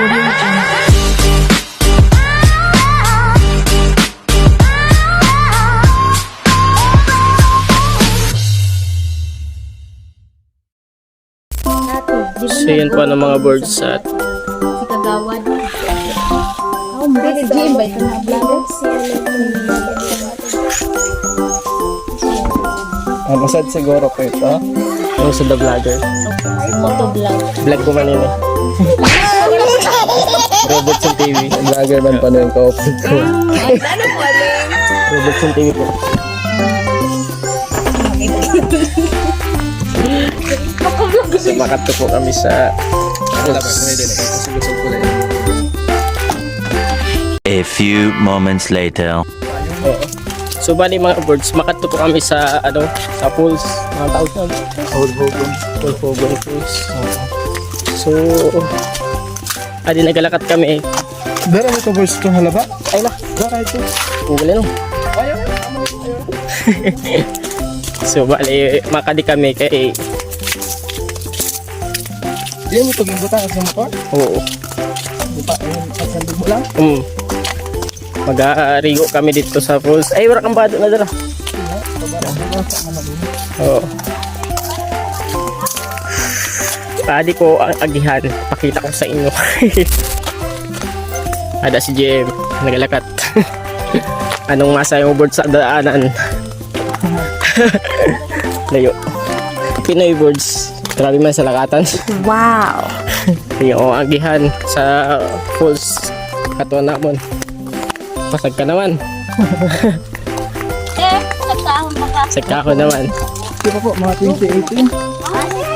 So yun po ng mga birds at Si Kagawad. Oh, mga Jim, ba ito na vlog? Ang usad siguro ko ito. yung sa The Vlogger. Photo vlog. Vlog ko man yun eh. Robertson TV. Vlogger man pa na yung ka-open ko. Robertson TV po. Kasi makato po kami sa A few moments later. Oo. So bali mga birds, makato po kami sa ano, sa pools, mga tawag na. Hold Hogan. Full Hogan Pools. So, adi nagalakat kami. Dara ito verse itong halaba? Ay na, Dara ito. Google no. so bali, makadi kami kay Di mo ito gibutan sa motor? Oo. Di pa, yung pagsandog mo lang? Um, Mag-aarigo kami dito sa pools. Ay, wala kang bado na dala. Oo. Padi ko ang agihan. Pakita ko sa inyo. Ada si Jem. Nagalakat. Anong masa yung birds sa daanan? Layo. Pinoy birds. Grabe man sa lakatan. Wow. Yung agihan sa pools. Katuan namon. Pasag ka naman. Eh, nagkaahon pa ka. Sagka ko naman. Di pa po, mga 2018.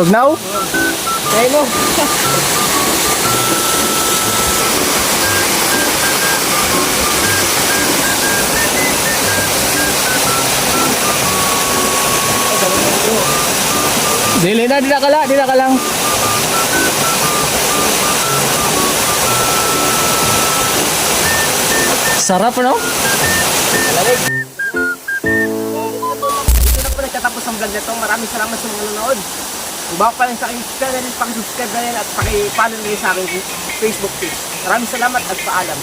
Pag now? Ay mo. Dili na, di na kala, di na ka lang. Sarap, no? Ito na po nagtatapos ang vlog na to. Maraming salamat sa mga nanonood. Kung bago pa lang sa aking channel, pakisubscribe na rin at pakipollow na rin sa aking Facebook page. Maraming salamat at paalam.